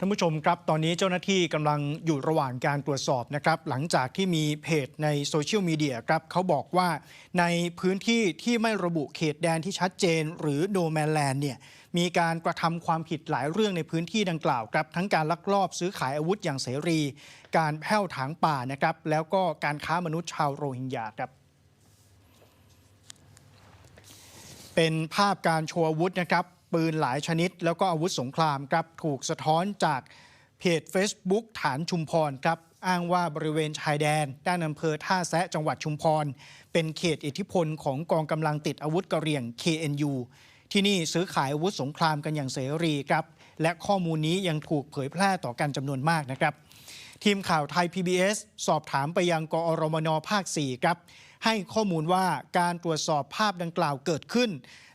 ท่านผู้ชมครับ ตอนนี้เจ้าหน้าที่กำลังอยู่ระหว่างการตรวจสอบนะครับ หลังจากที่มีเพจในโซเชียลมีเดียครับเขาบอกว่าในพื้นที่ที่ไม่ระบุเขตแดนที่ชัดเจน หรือโนแมนแลนด์เนี่ยมีการกระทำความผิดหลายเรื่องในพื้นที่ดังกล่าวครับ ทั้งการลักลอบซื้อขายอาวุธอย่างเสรี การแผ่วถางป่านะครับ แล้วก็การค้ามนุษย์ชาวโรฮิงญาครับเป็นภาพการโชว์อาวุธนะครับ ปืนหลายชนิด แล้วก็อาวุธสงครามครับถูกสะท้อนจากเพจ Facebook ฐานชุมพรครับอ้างว่าบริเวณชายแดน ด้านอำเภอท่าแซะจังหวัดชุมพร เป็นเขตอิทธิพลของกองกำลังติดอาวุธกระเรี่ยง KNU ที่นี่ซื้อขายอาวุธสงครามกันอย่างเสรีครับ และข้อมูลนี้ยังถูกเผยแพร่ต่อกันจำนวนมากนะครับ ทีมข่าวไทย PBS สอบถามไปยังกอรมนภาค 4 ครับ ให้ข้อมูลว่าการตรวจสอบภาพดังกล่าวเกิดขึ้น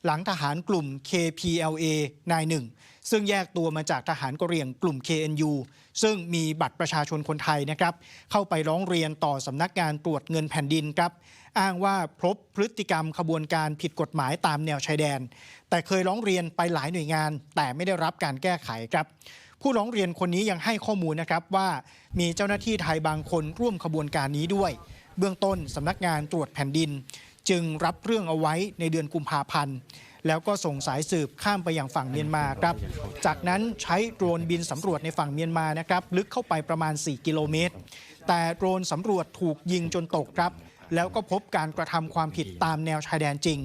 หลังทหารกลุ่ม KPLA นายหนึ่งซึ่งแยกตัวมาจากทหารกะเหรี่ยงกลุ่ม KNU ซึ่งมีบัตรประชาชนคนไทยนะครับ เข้าไปร้องเรียนต่อสำนักงานตรวจเงินแผ่นดินครับ อ้างว่าพบพฤติกรรมขบวนการผิดกฎหมายตามแนวชายแดน แต่เคยร้องเรียนไปหลายหน่วยงาน แต่ไม่ได้รับการแก้ไขครับ ผู้ร้องเรียนคนนี้ยังให้ข้อมูลนะครับว่ามีเจ้าหน้าที่ไทยบางคนร่วมขบวนการนี้ด้วย เบื้องต้นสำนักงานตรวจแผ่นดิน จึงรับเรื่องเอาไว้ในเดือนกุมภาพันธ์แล้วก็ส่งสายสืบข้ามไปยังฝั่งเมียนมาครับ จากนั้นใช้โดรนบินสำรวจในฝั่งเมียนมานะครับ ลึกเข้าไปประมาณ 4 กิโลเมตร แต่โดรนสำรวจถูกยิงจนตกครับ แล้วก็พบการกระทำความผิดตามแนวชายแดนจริง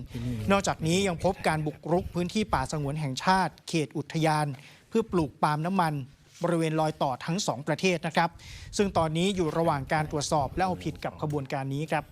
นอกจากนี้ยังพบการบุกรุกพื้นที่ป่าสงวนแห่งชาติ เขตอุทยาน เพื่อปลูกปาล์มน้ำมันบริเวณรอยต่อทั้งสองประเทศนะครับ ซึ่งตอนนี้อยู่ระหว่างการตรวจสอบและเอาผิดกับขบวนการนี้ครับ